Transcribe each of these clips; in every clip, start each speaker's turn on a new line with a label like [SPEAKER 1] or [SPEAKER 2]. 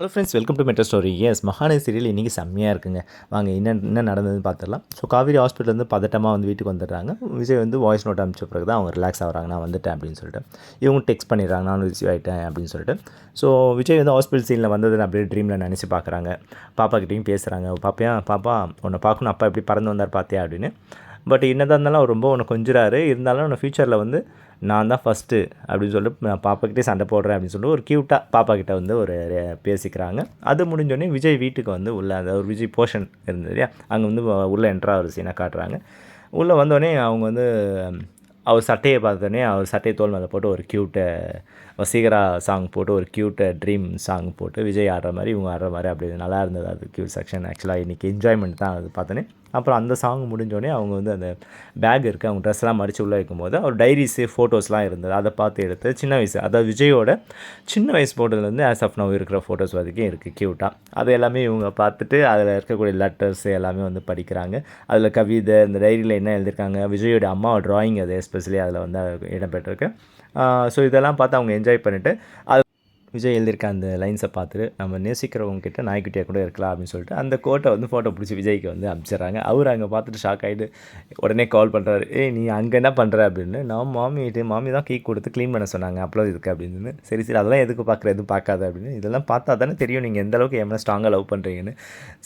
[SPEAKER 1] Hello friends welcome to metro stories Mahanadhi serial இன்றைக்கி செம்மையாக இருக்குங்க. வாங்க என்ன என்ன நடந்ததுன்னு பார்த்துடலாம். ஸோ காவேரி ஹாஸ்பிட்டலேருந்து பதட்டமாக வந்து வீட்டுக்கு வந்துடுறாங்க. விஜய் வந்து வாய்ஸ் நோட் அனுப்பிச்ச பிறகு தான் அவங்க ரிலாக்ஸ் ஆகிறாங்க. நான் வந்துட்டேன் அப்படின்னு சொல்லிட்டு. இவங்க டெக்ஸ்ட் பண்ணிடுறாங்க. நான் ரிசீவ் ஆகிட்டேன் அப்படின்னு சொல்லிட்டு. ஸோ விஜய் வந்து ஹாஸ்பிட்டல் சீனில் வந்ததுன்னு அப்படியே ட்ரீமில் நினச்சி பார்க்குறாங்க. பாப்பா கிட்டேயும் பேசுகிறாங்க பாப்பையா பாப்பா உன்னை பார்க்கணும். அப்பா எப்படி பறந்து வந்தார் பார்த்தியா அப்படின்னு. பட் என்னதான் இருந்தாலும் அவர் ரொம்ப உன்னை கொஞ்சிறாரு. இருந்தாலும் உன்னை ஃப்யூச்சரில் வந்து நான் தான் ஃபஸ்ட்டு அப்படின்னு சொல்லிட்டு நான் பாப்பாக்கிட்டே சண்டை போடுறேன் அப்படின்னு சொல்லிட்டு ஒரு க்யூட்டாக பாப்பாகிட்ட வந்து ஒரு பேசிக்கிறாங்க. அது முடிஞ்சோடனே விஜய் வீட்டுக்கு வந்து உள்ளே அந்த ஒரு விஜய் போர்ஷன் இருந்தது இல்லையா? அங்கே வந்து உள்ளே என்ட்ரா ஒரு சீனை காட்டுறாங்க. உள்ளே வந்தோடனே அவங்க வந்து அவர் சட்டையை பார்த்தோன்னே அவர் சட்டையை தோல் மேலே போட்டு ஒரு க்யூட்டை வசீகரா சாங் போட்டு ஒரு க்யூட்டை ட்ரீம் சாங் போட்டு விஜய் ஆடுற மாதிரி இவங்க ஆடுற மாதிரி அப்படி நல்லா இருந்தது. அது க்யூட் செக்ஷன் ஆக்சுவலாக இன்றைக்கி என்ஜாய்மெண்ட் தான் அது பார்த்தோன்னே. அப்புறம் அந்த சாங் முடிஞ்சோடனே அவங்க வந்து அந்த பேக் இருக்குது அவங்க ட்ரெஸ்லாம் மடித்து உள்ளே வைக்கும்போது அவர் டைரிஸு ஃபோட்டோஸ்லாம் இருந்தது. அதை பார்த்து எடுத்து சின்ன வயசு அதாவது விஜயோட சின்ன வயசு போட்டதுலேருந்து ஆஸ் ஆஃப் நவ் இருக்கிற ஃபோட்டோஸ் வரைக்கும் இருக்குது க்யூட்டாக அது எல்லாமே இவங்க பார்த்துட்டு அதில் இருக்கக்கூடிய லெட்டர்ஸ் எல்லாமே வந்து படிக்கிறாங்க. அதில் கவிதை இந்த டைரியில் என்ன எழுதியிருக்காங்க விஜயோட அம்மாவோட ட்ராயிங் அது எஸ்பெஷலி அதில் வந்து இடம்பெற்றிருக்கு ஸோ இதெல்லாம் பார்த்து அவங்க என்ஜாய் பண்ணிவிட்டு அது விஜய் எழுதியிருக்க அந்த லைன்ஸை பார்த்துட்டு நம்ம நேசிக்கிறவங்ககிட்ட நாய்க்குட்டியாக கூட இருக்கலாம் அப்படின்னு சொல்லிட்டு அந்த கோட்டை வந்து ஃபோட்டோ பிடிச்சி விஜய்க்கு வந்து அனுப்பிச்சிடுறாங்க அவர் அங்கே பார்த்துட்டு ஷாக் ஆகிட்டு உடனே கால் பண்ணுறாரு ஏய் நீ அங்கே என்ன பண்ணுற அப்படின்னு நான் மாமிட்டு மாமி தான் கேக் கொடுத்து க்ளீன் பண்ண சொன்னாங்க அப்லோட் இதுக்கு அப்படின்னு. சரி சரி அதெல்லாம் எதுக்கு பார்க்குற? எதுவும் பார்க்காத அப்படின்னு. இதெல்லாம் பார்த்தா தானே தெரியும் நீங்கள் எந்த அளவுக்கு எவ்வளோ ஸ்ட்ராங்காக லவ் பண்ணுறீங்கன்னு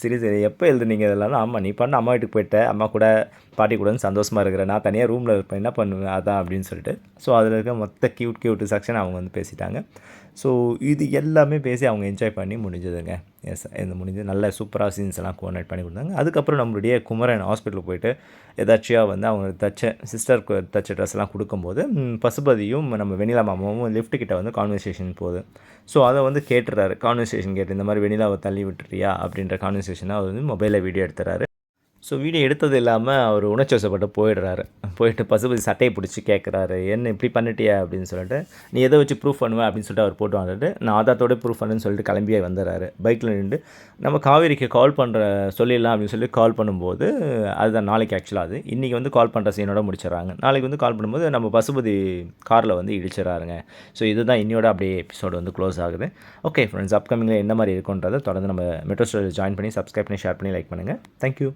[SPEAKER 1] சரி சரி எப்போ எழுதுனீங்க இதெல்லாம்? ஆமாம் நீ பண்ண அம்மா வீட்டுக்கு போயிட்ட அம்மா கூட பாட்டி கூட சந்தோஷமாக இருக்கிறேன். நான் தனியாக ரூமில் இருப்பேன். என்ன பண்ணுவேன்? அதான் அப்படின்னு சொல்லிட்டு. ஸோ அதில் இருக்க மொத்த க்யூட் க்யூட் செக்ஷன் அவங்க வந்து பேசிட்டாங்க. ஸோ இது எல்லாமே பேசி அவங்க என்ஜாய் பண்ணி முடிஞ்சதுங்க. எஸ் இது முடிஞ்சது நல்ல சூப்பராக சீன்ஸ் எல்லாம் கோஆர்டினேட் பண்ணி கொடுத்தாங்க. அதுக்கப்புறம் நம்மளுடைய குமரன் ஹாஸ்பிட்டலுக்கு போயிட்டு எதாச்சியாக வந்து அவங்க தச்ச சிஸ்டருக்கு தச்ச ட்ரெஸ் எல்லாம் கொடுக்கும்போது பசுபதியும் நம்ம வெனிலா மாமாவும் லிஃப்ட் கிட்ட வந்து கான்வர்சேஷன் போகுது. ஸோ அதை வந்து கேட்டுறாரு. கான்வர்சேஷன் கேட்டு இந்த மாதிரி வெனிலாவை தள்ளி விட்டுறியா அப்படின்ற கான்வர்சேஷனாக அவர் வந்து மொபைலில் வீடியோ எடுத்துறாரு. ஸோ வீடியோ எடுத்தது இல்லாமல் அவர் உணர்ச்சிவசப்பட்டு போயிடுறாரு. போயிட்டு பசுபதி சட்டையை பிடிச்சி கேட்குறாரு என்ன இப்படி பண்ணிட்டியா? அப்படின்னு சொல்லிட்டு நீ எதை வச்சு ப்ரூஃப் பண்ணுவேன் அப்படின்னு சொல்லிட்டு அவர் போட்டு வந்துட்டு நான் ஆதாரத்தோட ப்ரூஃப் பண்ணுன்னு சொல்லிட்டு கிளம்பியே வந்துடுறாரு. பைக்கில் நின்று நம்ம காவேரிக்கு கால் பண்ணுற சொல்லிடலாம் அப்படின்னு சொல்லி கால் பண்ணும்போது அதுதான் நாளைக்கு ஆக்சுவலாக அது. இன்றைக்கி வந்து கால் பண்ணுற சீனோட முடிச்சிடறாங்க. நாளைக்கு வந்து கால் பண்ணும்போது நம்ம பசுபதி காரில் வந்து இடிச்சிடறாருங்க. ஸோ இதுதான் இன்னையோட அப்படியே எபிசோடு வந்து க்ளோஸ் ஆகுது. ஓகே ஃப்ரெண்ட்ஸ் அப்கமிங்கில் என்ன மாதிரி இருக்குன்றதை தொடர்ந்து நம்ம மெட்ரோ ஸ்டோரியில் ஜாயின் பண்ணி சப்ஸ்கிரைப் பண்ணி ஷேர் பண்ணி லைக் பண்ணுங்கள் தேங்க்யூ